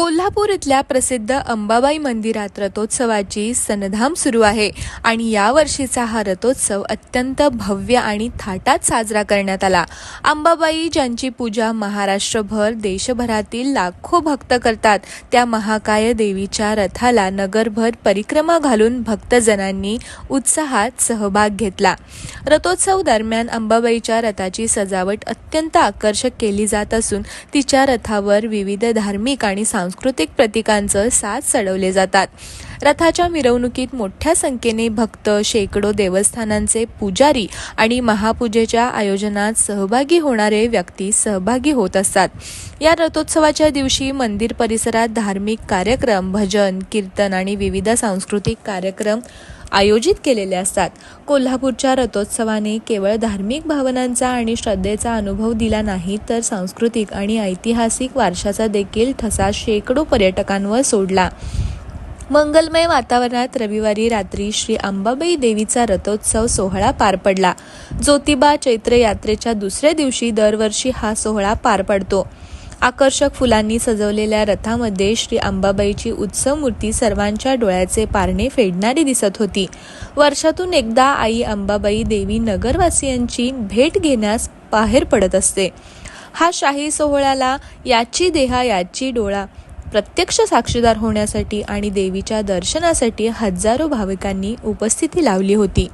कोल्हापूर इथल्या प्रसिद्ध अंबाबाई मंदिरात रथोत्सवाची सनधाम सुरू आहे आणि या वर्षीचा हा रथोत्सव अत्यंत भव्य आणि थाटात साजरा करण्यात आला. अंबाबाई ज्यांची पूजा महाराष्ट्रभर देशभरातील लाखो भक्त करतात त्या महाकाय देवीच्या रथाला नगरभर परिक्रमा घालून भक्तजनांनी उत्साहात सहभाग घेतला. रथोत्सव दरम्यान अंबाबाईच्या रथाची सजावट अत्यंत आकर्षक केली जात असून तिच्या रथावर विविध धार्मिक आणि सांस्कृतिक सांस्कृतिक प्रतीकांचं साथ सडवले जातात. रथाच्या मिरवणुकीत मोठ्या संख्येने भक्त शेकडो देवस्थानांचे पुजारी आणि महापूजेच्या आयोजनात सहभागी होणारे व्यक्ती सहभागी होत असतात. या रथोत्सवाच्या दिवशी मंदिर परिसरात धार्मिक कार्यक्रम भजन कीर्तन आणि विविध सांस्कृतिक कार्यक्रम आयोजित केलेले असतात. कोल्हापूरच्या रथोत्सवाने केवळ धार्मिक भावनांचा आणि श्रद्धेचा अनुभव दिला नाही तर सांस्कृतिक आणि ऐतिहासिक वारशाचा देखील ठसा शेकडो पर्यटकांवर सोडला. मंगलमय वातावरणात रविवारी रात्री श्री अंबाबाई देवीचा रथोत्सव सोहळा पार पडला. ज्योतिबा चैत्र यात्रेच्या दुसऱ्या दिवशी दरवर्षी हा सोहळा पार पडतो. आकर्षक फुलांनी सजवलेल्या रथामध्ये श्री अंबाबाईची उत्सव मूर्ती सर्वांच्या डोळ्याचे पारणे फेडणारी दिसत होती. वर्षातून एकदा आई अंबाबाई देवी नगरवासियांची भेट घेण्यास बाहेर पडत असते. हा शाही सोहळ्याला याची देहा याची डोळा प्रत्यक्ष साक्षीदार होण्यासाठी आणि देवीच्या दर्शनासाठी हजारो भाविकांनी उपस्थिती लावली होती.